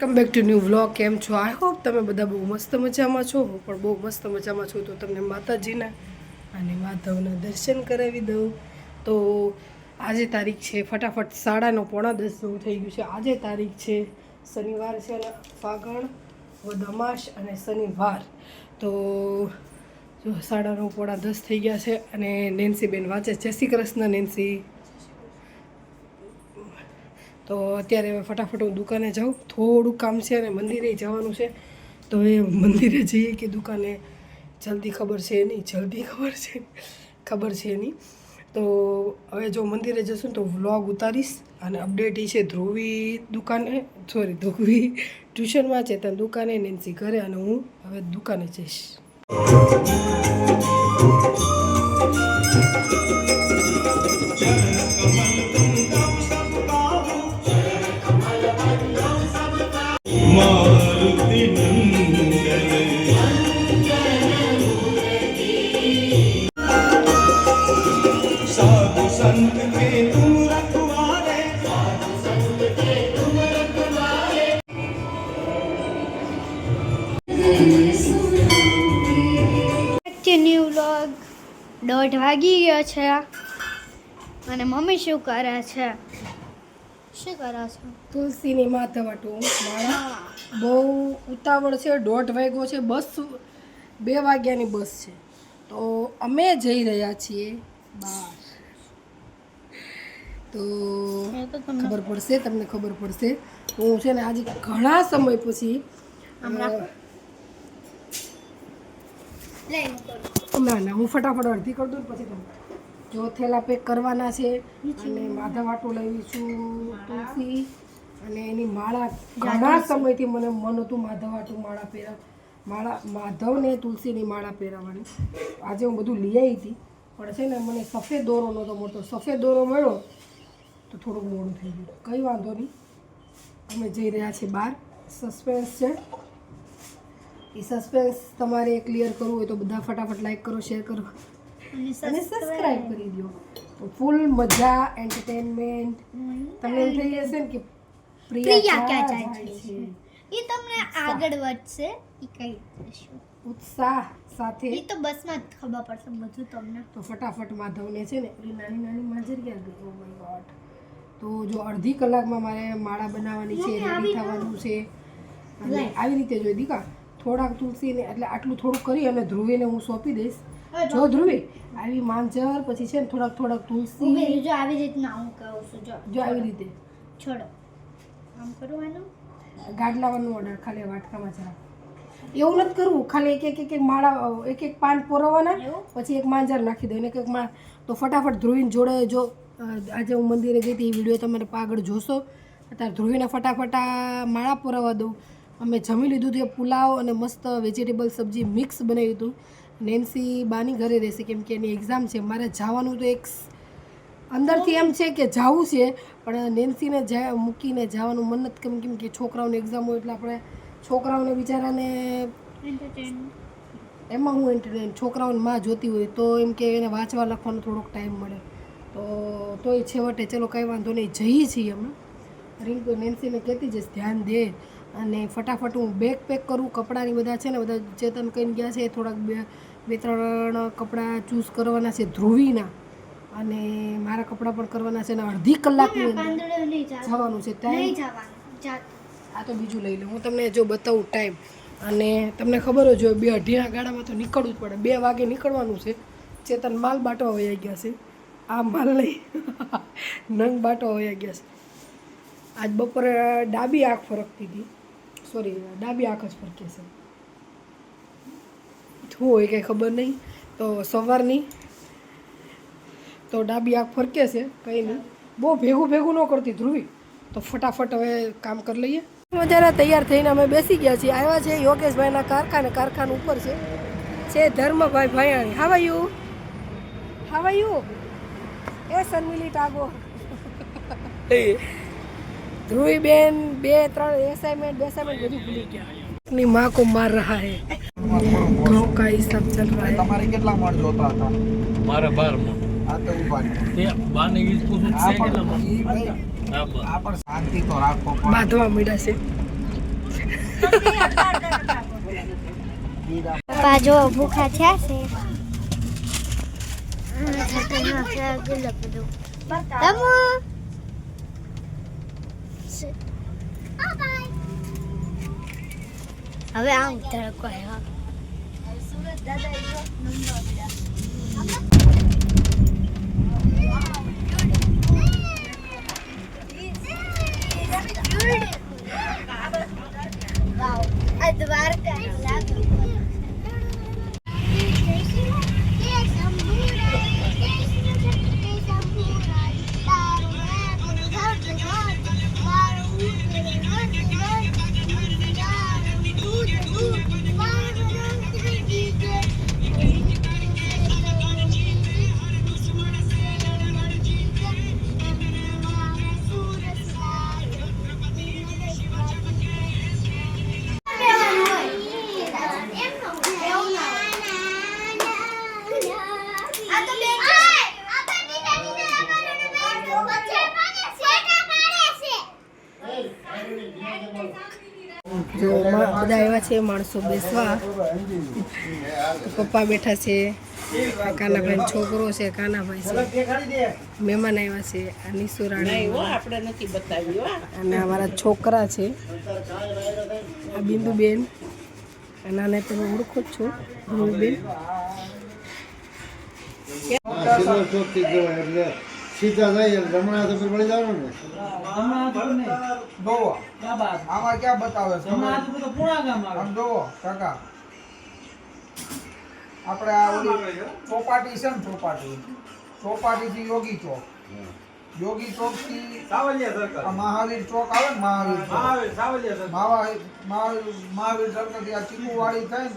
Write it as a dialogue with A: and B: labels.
A: Come back to new vlog કેમ છો? I hope તમે બધા બહુ મસ્ત મજામાં છો. હું પણ બહુ મસ્ત મજામાં છું. તો તમને માતાજીના અને માધવના દર્શન કરાવી દઉં. તો આજે તારીખ છે ફટાફટ સાડાનો પોણા દસ જેવું થઈ ગયું છે. આજે તારીખ છે શનિવાર છે અને ફાગણ વધમાશ અને શનિવાર. તો જો સાડાનો પોણા દસ થઈ ગયા છે અને નેન્સીબેન વાંચે જય શ્રી કૃષ્ણ, નેન્સી. તો અત્યારે હવે ફટાફટ હું દુકાને જાઉં. થોડું કામ છે અને મંદિરે જવાનું છે. તો એ મંદિરે જઈએ કે દુકાને? જલ્દી ખબર છે નહીં. જલ્દી ખબર છે. ખબર છે નહીં. તો હવે જો મંદિરે જશું તો વ્લોગ ઉતારીશ અને અપડેટ એ છે ધ્રુવી દુકાને. સોરી ધ્રુવી ટ્યુશનમાં છે, ત્યાં દુકાને, નેન્સી ઘરે અને હું હવે દુકાને જઈશ.
B: Thank you.
C: છે ન્યૂ વ્લોગ દોઢ વાગી ગયો છે. અને મમ્મી શું કરે છે? શું કરો છો?
A: તુલસીની માથે વાટું મારા બહુ ઉતાવળ છે દોઢ વાગ્યો છે બસ બે વાગ્યાની બસ છે. તો અમે જઈ રહ્યા છીએ બહાર. તો ખબર પડશે તમને ખબર પડશે. હું છે ને આજે ઘણા સમય પછી
C: હમણાં.
A: ના ના હું ફટાફટ અડધી કરી દઉં પછી તમે જો થેલા પેક કરવાના છે અને માધવ આટો લઈશું તુલસી અને એની માળા. ઘણા સમયથી મને મન હતું માધવ આટું માળા પહેરા માળા માધવને તુલસીની માળા પહેરાવાની આજે હું બધું લઈ આવી હતી પણ છે ને મને સફેદ દોરો નહોતો મળતો. સફેદ દોરો મળ્યો તો થોડુંક મોડું થઈ ગયું. કંઈ વાંધો નહીં. અમે જઈ રહ્યા છીએ બહાર. સસ્પેન્સ છે. એ સસ્પેન્સ તમારે ક્લિયર કરવું હોય તો બધા ફટાફટ લાઈક કરો શેર કરો.
C: અને
A: સબસ્ક્રાઇબ કરી દો. ફૂલ મજા એન્ટરટેનમેન્ટ તમને થઈ જશે ને કે
C: પ્રિયા ક્યાં જાય છે? એ તમને આગળ વધશે એ કઈ
A: ઉત્સાહ સાથે.
C: એ તો બસમાં જ ખબર પડશે બધું તમને.
A: તો ફટાફટ માધવને છે ને એ નાની નાની માજરી ક્યાં ગઈ ઓ માય ગોડ તો જો અડધી કલાકમાં મારે માળા બનાવવાની છે રેડી થવાનું છે. અને આવી રીતે જોઈ દીકા. થોડાક તુલસીને એટલે આટલું થોડુંક કરી અને ધ્રુવીને હું સોંપી દઈશ. જો ધ્રુવી આવી માંજર પછી છે ને થોડાક થોડાક તુલસી.
C: જો આવી રીતના હું કહું છું જો.
A: જો આવી રીતે.
C: છોડો. આમ કરવાનું?
A: ગાડલાવાનું ઓર્ડર ખાલી વાટકામાં જરા એવું નથી કરવું ખાલી એક એક એક એક માળા એક એક પાન પોરવવાના? પછી એક માંજર નાખી દો એક એક માં તો ફટાફટ ધ્રુવીને જોડે જો આજે હું મંદિરે ગઈ હતી એ વીડિયો તમારે પાગળ જોશો. અત્યારે ધ્રુવીને ફટાફટ માળા પોરવવા દઉં. અમે જમી લીધું હતું એ પુલાવ અને મસ્ત વેજીટેબલ સબ્જી મિક્સ બનાવ્યું હતું. નેન્સી બાની ઘરે રહેશે કેમ કે એની એક્ઝામ છે. મારે જવાનું તો એક અંદરથી એમ છે કે જવું છે પણ નેન્સીને જ મૂકીને જવાનું મન નથી કેમ કેમ કે છોકરાઓને એક્ઝામ હોય એટલે આપણે છોકરાઓને બિચારાને એમાં હું એન્ટરટેન છોકરાઓને માં જોતી હોય તો એમ કે એને વાંચવા લખવાનો થોડોક ટાઈમ મળે. તો તોય છેવટે ચલો કંઈ વાંધો નહીં જઈએ છીએ અમે રિંકુ નેન્સીને કહેતી જઈશ ધ્યાન દે. અને ફટાફટ હું બેગ પેક કરું કપડાની બધા છે ને બધા ચેતન કહીને ગયા છે થોડાક બે બે ત્રણ કપડાં ચૂઝ કરવાના છે ધ્રુવીના. અને મારા કપડાં પણ કરવાના છે અને અડધી કલાકની જવાનું છે ત્યાં. આ તો બીજું લઈ લઉં હું તમને જો બતાવું ટાઈમ અને તમને ખબર જ હોય બે અઢીના ગાડામાં તો નીકળવું જ પડે. બે વાગે નીકળવાનું છે. ચેતન માલ બાટવા વયા ગયા છે. આ માલ લઈ નંગ બાટવા વયા ગયા છે. આજ બપોરે ડાબી આંખ ફરકતી હતી. સોરી, ડાબી આંખ જ ફરકે છે. શું હોય કંઈ ખબર નહીં. તો સવારની તો ડાબી આંખ ફરકે છે, કંઈ નહીં. બહુ ભેગું ભેગું ન કરતી ધ્રુવી. તો ફટાફટ હવે કામ કરી લઈએ. મજાના તૈયાર થઈને અમે બેસી ગયા છીએ. આવ્યા છે યોગેશભાઈના કારખાને, કારખાના ઉપર છે. છે Dharmbhai Bhayani. How you how you એ સનમિલી ટાગો ધ્રુવીબેન બે ત્રણ એસાઇમેન્ટ બેસાઇનમેન્ટ બધું ભૂલી ગયા. ની માં કો માર રહા હે. ઘઉં કા હિસાબ ચલ રહા. હે
D: તમારે કેટલા મણ જોતા હતા?
E: મારા 12 મણ.
D: આ તો ઊભા
E: તે બાને ઈ પૂછું છે કેટલા મણ?
D: આ પણ શાંતિ તો રાખો
A: બાંધવા મળ્યા છે.
C: પપ્પા જો ભૂખા થયા છે. ગુલાબ બધું. તમો હવે આમ તડકો આવ્યો આ દ્વારકા લાગે
A: જો બધા આવ્યા છે માણસો બેસવા. પપ્પા બેઠા છે કાનાભાઈ છોકરો છે કાનાભાઈ છે. મહેમાન આવ્યા છે આ નિસુરાણી
F: આપણે નથી બતાવ્યું હા
A: અને અમારા છોકરા છે. આ બિંદુબેન. અને આને તમે ઓળખો જ છો ધ્રુવીબેન
G: સીધા જાય એટલે રમણા તો મળી જવાનું ને?
D: આમાં ક્યાં બતાવે છે આમ જોવો કાકા. આપણે આ ઓલી ચોપાટી છે ને ચોપાટી? ચોપાટી થી યોગી ચોક. યોગી ચોકથી મહાવીર ચોક આવે ને મહાવીર મહાવીર મહાવીર મહાવીર સર્કલથી આ ચીકુવાડી થાય ને